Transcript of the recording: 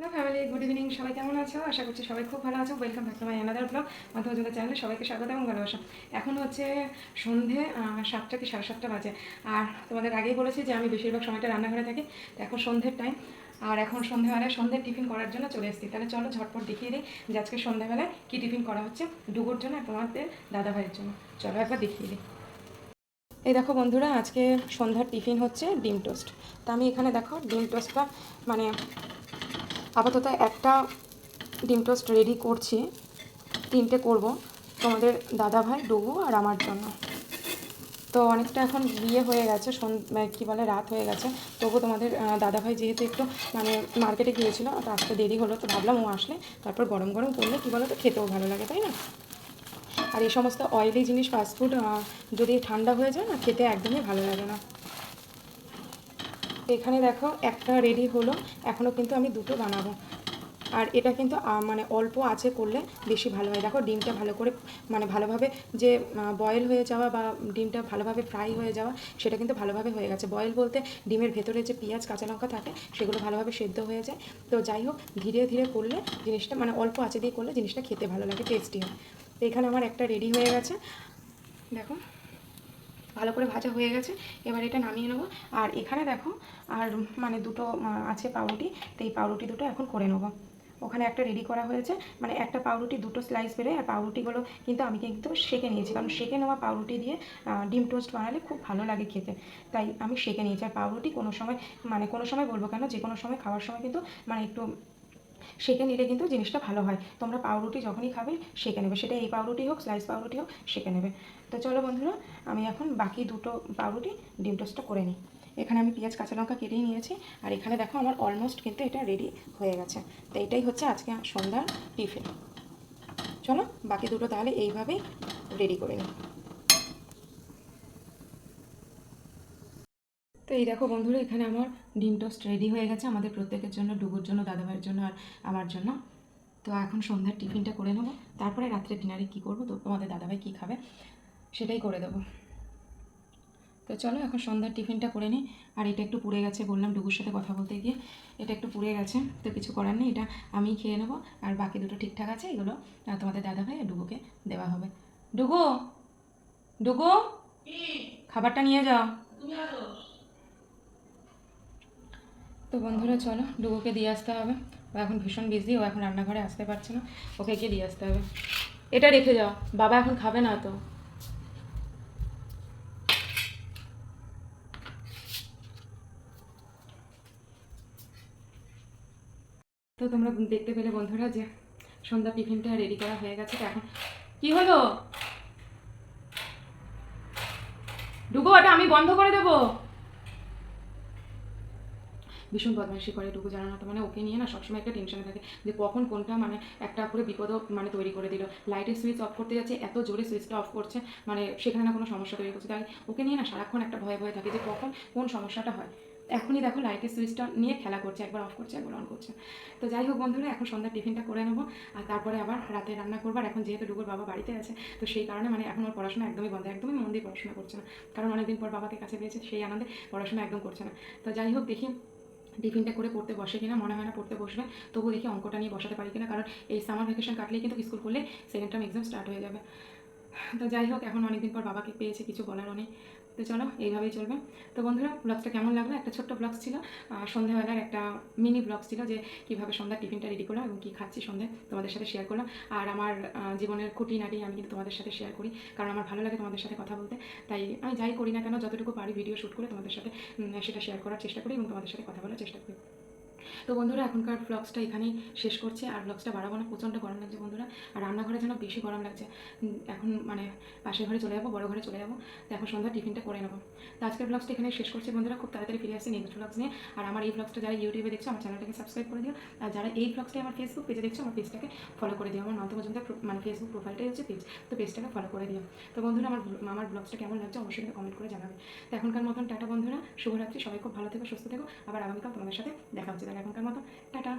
Hello family, good evening, সবাই কেমন আছো? আশা করছি সবাই খুব ভালো আছো। Welcome back to my another blog মাধ্যমযোগা চ্যানেলে সবাইকে স্বাগত এবং ভালোবাসা। এখন হচ্ছে সন্ধে সাতটা কি সাড়ে সাতটা বাজে। আর তোমাদের আগেই বলেছি যে আমি বেশিরভাগ সময়টা রান্নাঘরে থাকি, তো এখন সন্ধ্যের টাইম আর এখন সন্ধ্যেবেলায় সন্ধ্যের টিফিন করার জন্য চলে এসেছি। তাহলে চলো ঝটপট দেখিয়ে দিই যে আজকে সন্ধ্যাবেলায় কী টিফিন করা হচ্ছে ডুবোর জন্য তোমাদের দাদা ভাইয়ের জন্য। চলো একবার দেখিয়ে দিই। এই দেখো বন্ধুরা, আজকে সন্ধ্যার টিফিন হচ্ছে ডিম টোস্ট। তা আমি এখানে দেখো, ডিম টোস্টটা মানে আপাতত একটা ডিম টোস্ট রেডি করছি। তিনটে করব তোমাদের দাদা ভাই ডুবু আর আমার জন্য। তো অনেকটা এখন বিয়ে হয়ে গেছে মানে কী বলে রাত হয়ে গেছে। তবু তোমাদের আহ, দাদা ভাই যেহেতু একটু মানে মার্কেটে গিয়েছিল তো আসতে দেরি হলো তো ভাবলাম ও আসলে তারপর গরম গরম করলে কী বলো তো খেতেও ভালো লাগে তাই না? আর এই সমস্ত অয়েলি জিনিস ফাস্টফুড যদি ঠান্ডা হয়ে যায় না খেতে একদমই ভালো লাগে না। এখানে দেখো একটা রেডি হলো এখনও কিন্তু আমি দুটো বানাবো। আর এটা কিন্তু মানে অল্প আছে করলে বেশি ভালো হয়। দেখো ডিমটা ভালো করে মানে ভালোভাবে যে বয়েল হয়ে যাওয়া বা ডিমটা ভালোভাবে ফ্রাই হয়ে যাওয়া, সেটা কিন্তু ভালোভাবে হয়ে গেছে। বয়েল বলতে ডিমের ভেতরে যে পেঁয়াজ, কাঁচা লঙ্কা থাকে, সেগুলো ভালোভাবে সেদ্ধ হয়ে যায়। তো যাই হোক, ধীরে ধীরে করলে জিনিসটা মানে অল্প আছে দিয়ে করলে জিনিসটা খেতে ভালো লাগে টেস্টি হয়। তো এখানে আমার একটা রেডি হয়ে গেছে। দেখো। ভালো করে ভাজা হয়ে গেছে, এবার এটা নামিয়ে নেব। আর এখানে দেখো, আর মানে দুটো আছে পাউরুটি, তো এই পাউরুটি দুটো এখন করে নেব। ওখানে একটা রেডি করা হয়েছে মানে একটা পাউরুটি, দুটো স্লাইস বেড়ে, আর পাউরুটিগুলো কিন্তু আমি কিন্তু সেকে নিয়েছি, কারণ সেকে নেওয়া পাউরুটি দিয়ে ডিম টোস্ট বানালে খুব ভালো লাগে খেতে। তাই আমি সেকে নিয়েছি, আর পাউরুটি কোনো সময় মানে কোনো সময় বলব কেন, যে কোনো সময় খাওয়ার সময় কিন্তু মানে একটু সেকে নিলে কিন্তু জিনিসটা ভালো হয়। তোমরা পাউরুটি যখনই খাবে, সেকে নেবে। সেটা এই পাউরুটি হোক স্লাইস পাউরুটি হোক, সেকে নেবে। তো চলো বন্ধুরা, আমি এখন বাকি দুটো পাউরুটি, ডিম টোস্টটা করে নিই। এখানে আমি পেঁয়াজ, কাঁচা লঙ্কা কেটেই নিয়েছি। আর এখানে দেখো আমার অলমোস্ট কিন্তু এটা রেডি হয়ে গেছে। তো এটাই হচ্ছে আজকে সন্ধ্যার টিফিন। চলো, বাকি দুটো তাহলে এইভাবেই রেডি করে নিই। তো এই দেখো বন্ধুরা এখানে আমার ডিম টোস্ট রেডি হয়ে গেছে আমাদের প্রত্যেকের জন্য ডুবুর জন্য দাদাভাইয়ের জন্য আর আমার জন্য। তো এখন সন্ধ্যার টিফিনটা করে নেব। তারপরে রাত্রে ডিনারে কী করব তো তোমাদের দাদাভাই কী খাবে সেটাই করে দেবো। তো চলো এখন সন্ধ্যার টিফিনটা করে নিই। আর এটা একটু পুড়ে গেছে বললাম ডুবুর সাথে কথা বলতে গিয়ে। এটা একটু পুড়ে গেছে তো কিছু করার নেই এটা আমি খেয়ে নেব। আর বাকি দুটো ঠিকঠাক আছে এগুলো তোমাদের দাদাভাই আর ডুগুকে দেওয়া হবে। ডুগু ডুগু খাবারটা নিয়ে যাও। তো বন্ধুরা, চলো ডুগুকে দিয়ে আসতে হবে। ও এখন ভীষণ বিজি ও এখন রান্নাঘরে আসতে পারছে না। ওকে গিয়ে দিয়ে আসতে হবে? এটা রেখে যাও। বাবা এখন খাবে না তো। তো তোমরা দেখতে পেলে বন্ধুরা যে সন্ধ্যা টিফিনটা রেডি করা হয়ে গেছে। এখন কি হলো? ডুবো, ওটা আমি বন্ধ করে দেবো। ভীষণ বদমাইশি করে ডুবু জানা না তো মানে ওকে নিয়ে না সবসময় একটা টেনশনে থাকে যে কখন কোনটা মানে একটা করে বিপদও মানে তৈরি করে দিল। লাইটের সুইচ অফ করতে যাচ্ছে, এত জোরে সুইচটা অফ করছে মানে সেখানে না কোনো সমস্যা তৈরি করছে। তাই ওকে নিয়ে না সারাক্ষণ একটা ভয়ে ভয়ে থাকে যে কখন কোন সমস্যাটা হয়। এখনই দেখো লাইটের সুইচটা নিয়ে খেলা করছে, একবার অফ করছে, একবার অন করছে। তো যাই হোক বন্ধুরা, এখন সন্ধ্যার টিফিনটা করে নেব, আর তারপরে আবার রাতে রান্না করব, আর এখন যেহেতু ডুগুর বাবা বাড়িতে আছে, তো সেই কারণে মানে এখন ওর পড়াশোনা একদমই বন্ধ, একদমই মন দিয়ে পড়াশোনা করছে না। কারণ অনেকদিন পর বাবাকে কাছে পেয়েছে, সেই আনন্দে পড়াশোনা একদম করছে না। তো যাই হোক দেখি টিফিনটা করে পড়তে বসে কিনা, মনে হয় না পড়তে বসবে তবু দেখি অঙ্কটা নিয়ে বসাতে পারি কিনা, কারণ এই সামার ভ্যাকেশন কাটলেই কিন্তু স্কুল করলে সেকেন্ড টার্ম এক্সাম স্টার্ট হয়ে যাবে। তো যাই হোক, এখন অনেকদিন পর বাবাকে পেয়েছে, কিছু বলারও নেই। তো চলো, এইভাবেই চলবে। তো বন্ধুরা ব্লগসটা কেমন লাগল? একটা ছোট্ট ব্লগস ছিল সন্ধ্যাবেলার একটা মিনি ব্লগস ছিল যে কীভাবে সন্ধ্যার টিফিনটা রেডি করলাম এবং কী খাচ্ছি সন্ধে তোমাদের সাথে শেয়ার করলাম। আর আমার জীবনের খুঁটিনাটি আমি কিন্তু তোমাদের সাথে শেয়ার করি, কারণ আমার ভালো লাগে তোমাদের সাথে কথা বলতে। তাই আমি যাই করি না কেন, যতটুকু পারি ভিডিও শ্যুট করে তোমাদের সাথে সেটা শেয়ার করার চেষ্টা করি এবং তোমাদের সাথে কথা বলার চেষ্টা করি। তো বন্ধুরা, এখনকার ব্লগসটা এখানেই শেষ করছে। আর ব্লগসটা বাড়াবো না, প্রচণ্ড গরম লাগছে বন্ধুরা। আর রান্নাঘরে যেন বেশি গরম লাগছে। এখন মানে পাশের ঘরে চলে যাব, বড় ঘরে চলে যাব। তো এখন সন্ধ্যা, টিফিনটা করে নেব। তো আজকের ব্লগসটা এখানে শেষ করছি বন্ধুরা। খুব তাড়াতাড়ি ফিরে আসছি নেক্সট ব্লগস নিয়ে। আর আমার এই ব্লগসটা যারা ইউটিউবে দেখছ, আমার চ্যানেলটাকে সাবস্ক্রাইব করে দিও। আর যারা এই ব্লগসটা আমার ফেসবুক পেজে দেখছ, আমার পেজটাকে ফলো করে দিও। আমার নন্ত পর্যন্ত মানে ফেসবুক প্রোফাইলটাই হচ্ছে পেজ তো পেজটাকে ফলো করে দিও। তো বন্ধুরা, আমার আমার ব্লগসটা কেমন লাগছে অবশ্যই কমেন্ট করে জানাবে। তো এখনকার মতন টাটা বন্ধুরা, শুভরাত্রি। সবাই খুব ভালো থেকো, সুস্থ থেকো। আবার আগামীকাল তোমাদের সাথে দেখা হচ্ছে। এখনকার মতো টাটা।